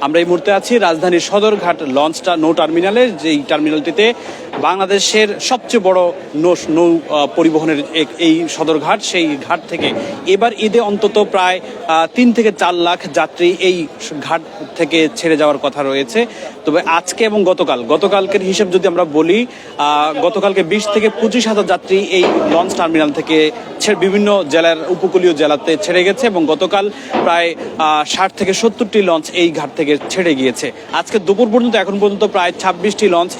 আমরা এই মুহূর্তে আছি রাজধানীর সদরঘাট লঞ্চটা নৌ টার্মিনালে যেই টার্মিনালটিতে বাংলাদেশের সবচেয়ে বড় নৌ নৌ পরিবহনের এই সদরঘাট, সেই ঘাট থেকে এবার ঈদে অন্তত প্রায় তিন থেকে চার লাখ যাত্রী এই ঘাট থেকে ছেড়ে যাওয়ার কথা রয়েছে। তবে আজকে এবং গতকাল, গতকালকের হিসেব যদি আমরা বলি গতকালকে বিশ থেকে পঁচিশ হাজার যাত্রী এই লঞ্চ টার্মিনাল থেকে বিভিন্ন জেলার উপকূলীয় জেলাতে ছেড়ে গেছে এবং গতকাল প্রায় ষাট থেকে সত্তরটি লঞ্চ এই ঘাট থেকে ছেড়ে গিয়েছে। আজকে দুপুর পর্যন্ত, এখন পর্যন্ত প্রায় ছাব্বিশটি লঞ্চ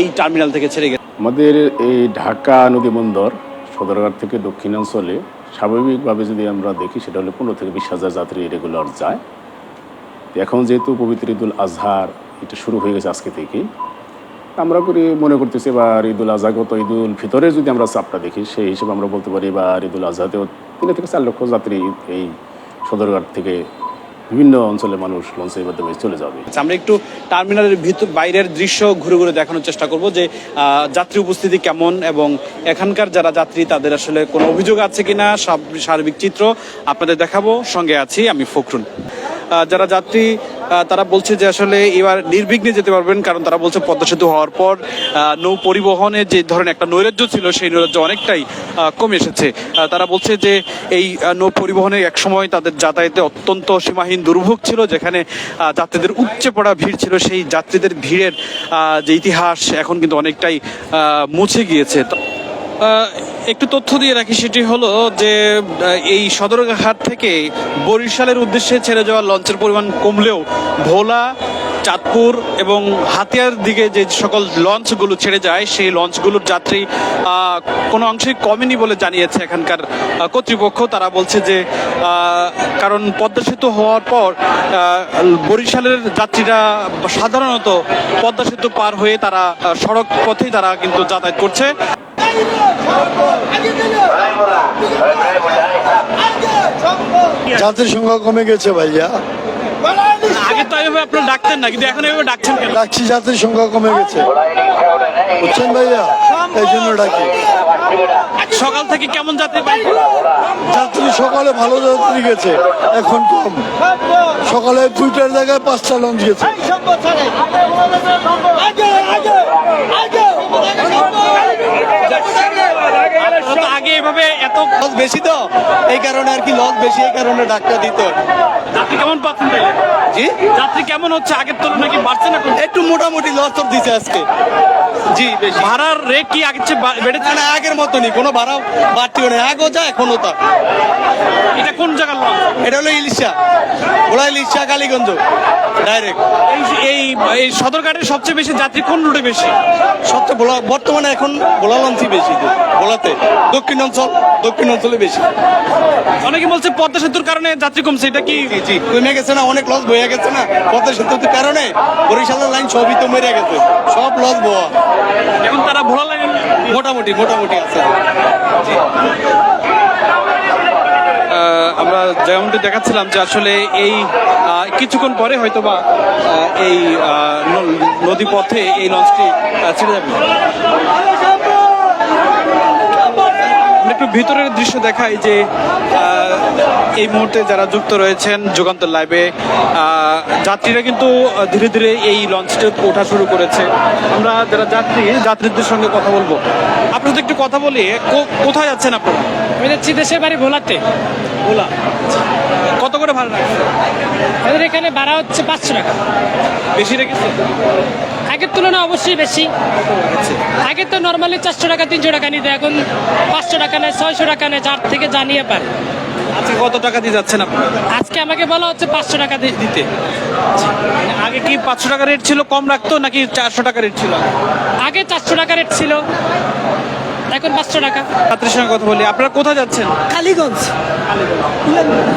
এই টার্মিনাল থেকে ছেড়ে গেছে আমাদের এই ঢাকা নদী বন্দর সদরঘাট থেকে দক্ষিণাঞ্চলে স্বাভাবিকভাবে যদি আমরা দেখি, সেটা হলো পনেরো থেকে বিশ হাজার যাত্রী রেগুলার যায়। এখন যেহেতু পবিত্র ঈদুল আজহার এটা শুরু হয়ে গেছে আজকে থেকেই, আমরা করি, মনে করতেছি এবার ঈদুল আজহা গত ঈদুল ফিতরে যদি আমরা চাপটা দেখি, সেই হিসেবে আমরা বলতে পারি এবার ঈদুল আজহাতেও তিন থেকে চার লক্ষ যাত্রী এই সদরঘাট থেকে বিভিন্ন অঞ্চলের মানুষ লঞ্চের মাধ্যমে চলে যাবে। আচ্ছা, আমরা একটু টার্মিনালের ভিতর বাইরের দৃশ্য ঘুরে ঘুরে দেখানোর চেষ্টা করব যে যাত্রী উপস্থিতি কেমন এবং এখানকার যারা যাত্রী তাদের আসলে কোনো অভিযোগ আছে কিনা সার্বিক চিত্র আপনাদের দেখাবো। সঙ্গে আছি আমি ফখরুন যারা যাত্রী তারা বলছে যে আসলে এবার নির্বিঘ্নে যেতে পারবেন, কারণ তারা বলছে পদ্মা সেতু হওয়ার পর নৌ পরিবহনে যে ধরনের একটা নৈরাজ্য ছিল, সেই নৈরাজ্য অনেকটাই কমে এসেছে। তারা বলছে যে এই নৌ পরিবহনে একসময় তাদের যাতায়াতে অত্যন্ত সীমাহীন দুর্ভোগ ছিল, যেখানে যাত্রীদের উপচে পড়া ভিড় ছিল, সেই যাত্রীদের ভিড়ের যে ইতিহাস এখন কিন্তু অনেকটাই মুছে গিয়েছে। একটু তথ্য দিয়ে রাখি, সেটি হলো যে এই সদরঘাট থেকে বরিশালের উদ্দেশ্যে ছেড়ে যাওয়া লঞ্চের পরিমাণ কমলেও ভোলা, চাঁদপুর এবং হাতিয়ার দিকে যে সকল লঞ্চগুলো ছেড়ে যায়, সেই লঞ্চগুলোর যাত্রী কোনো অংশেই কমেনি বলে জানিয়েছে এখানকার কর্তৃপক্ষ। তারা বলছে যে কারণ পদ্মা সেতু হওয়ার পর বরিশালের যাত্রীরা সাধারণত পদ্মা সেতু পার হয়ে তারা সড়ক পথেই তারা কিন্তু যাতায়াত করছে। যাত্রীর সংখ্যা কমে গেছে ভাইয়া। আগে তো এইভাবে আপনারা ডাকতেন না কিন্তু এখন এইভাবে ডাকছেন কেন? ডাকছি যাত্রীর সংখ্যা কমে গেছে। বুঝছেন ভাইয়া? এই জন্য ডাকি। সকাল থেকে কেমন যাত্রী পাই? যাত্রী সকালে ভালো যাত্রী গেছে এখন কম। সকালে দুইটার জায়গায় পাঁচটা লঞ্চ গেছে তো আগে এভাবে এত লস বেশি তো? এই কারণে আর কি লস বেশি এই কারণে ডাক্তার দিত যাত্রী কেমন পাচ্ছেন তাইলে? জি? যাত্রী কেমন হচ্ছে? আগের তুলনায় কি বাড়ছে না একটু মোটামুটি লস তো দিছে আজকে। জি বেশি। ভাড়ার রেট কি আগের চেয়ে বেড়েছে? না, আগের মতনই। কোনো ভাড়া বাড়তিও নেই। আগেও যা এখনও তা। এটা কোন জায়গার লঞ্চ এটা হলো ইলিশা। ওরা ইলিশা কালীগঞ্জ। ডাইরেক্ট এই এই সদরঘাটের সবচেয়ে বেশি যাত্রী কোন রুটে বেশি? সবচেয়ে বলা বর্তমানে এখন বোলা লঞ্চই বেশি। বলাতে দক্ষিণ অঞ্চল দক্ষিণ অঞ্চলে বেশি। অনেকে বলছে পদ্মা সেতুর কারণে যাত্রী কমছে এটা কি? জি কমে গেছে না অনেক লস বয়ে গেছে না। পদ্মা সেতুর কারণে বরিশালের লাইন সবই তো মেরে গেছে। সব লস বয়া। এখন তারা ভোলা লাইনে মোটামুটি মোটামুটি আছে। আমরা যেমনটি দেখাচ্ছিলাম যে আসলে এই কিছুক্ষণ পরে হয়তোবা আহ, এই আহ, ন- নদী পথে এই লঞ্চটি ছেড়ে যাবে। একটু ভিতরের দৃশ্য দেখাই যে এই মুহূর্তে যারা যুক্ত রয়েছেন যুগান্তর লাইভে যাত্রীরা কিন্তু ধীরে ধীরে এই লঞ্চটি ওঠা শুরু করেছে। আমরা যারা যাত্রী যাত্রীদের সঙ্গে কথা বলব। আপনার একটু কথা বলি কোথায় যাচ্ছেন আপনারা? আমি যাচ্ছি দেশের বাড়ি ভোলাতে। ওলা কত করে ভাড়া রাখছে আমাদের এখানে ভাড়া হচ্ছে পাঁচশো টাকা। বেশি রেখেছে আগের তুলনায় অবশ্যই বেশি। আগে তো নর্মালি চারশো টাকা তিনশো টাকা নিতে এখন পাঁচশো টাকা নেয় ছয়শো টাকা নেয় যার থেকে জানিয়ে পারে। আজকে কত টাকা দিয়ে যাচ্ছেন আপনি আজকে আমাকে বলা হচ্ছে পাঁচশো টাকা দিয়ে দিতে। আগে কি পাঁচশো টাকা রেট ছিল কম রাখতো নাকি চারশো টাকা রেট ছিল? আগে চারশো টাকা রেট ছিল। এখন পাঁচশো টাকা। যাত্রীর সঙ্গে কথা বলি। আপনারা কোথায় যাচ্ছেন? কালীগঞ্জ।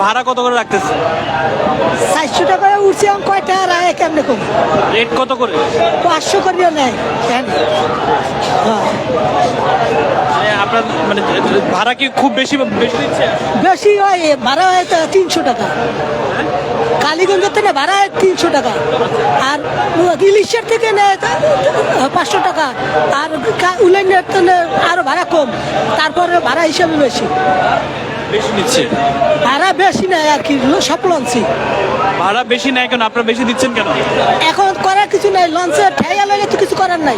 ভাড়া কত করে রাখতেছে চারশো টাকা করে উঠছে এখন কয়টা রায় কেমনে কম রেট কত করে? পাঁচশো করেও নেয় কেন হ্যাঁ। আপনার মানে ভাড়া কি খুব বেশি বেশি দিচ্ছে? বেশি হয় ভাড়া হয় তিনশো টাকা। কালীগঞ্জ থেকে ভাড়া তিনশো টাকা। আর ইলিশের থেকে নেয় পাঁচশো টাকা। আর উলাইনের তো আরও ভাড়া কম। তারপরে ভাড়া হিসাবে বেশি। বেশি নিচ্ছে? ভাড়া বেশি নেয় আর কি সব লঞ্চই। ভাড়া বেশি নেয় কেন? আপনারা বেশি দিচ্ছেন কেন? এখন করার কিছু নাই লঞ্চে ঠেয়া লাগে তো কিছু করার নাই।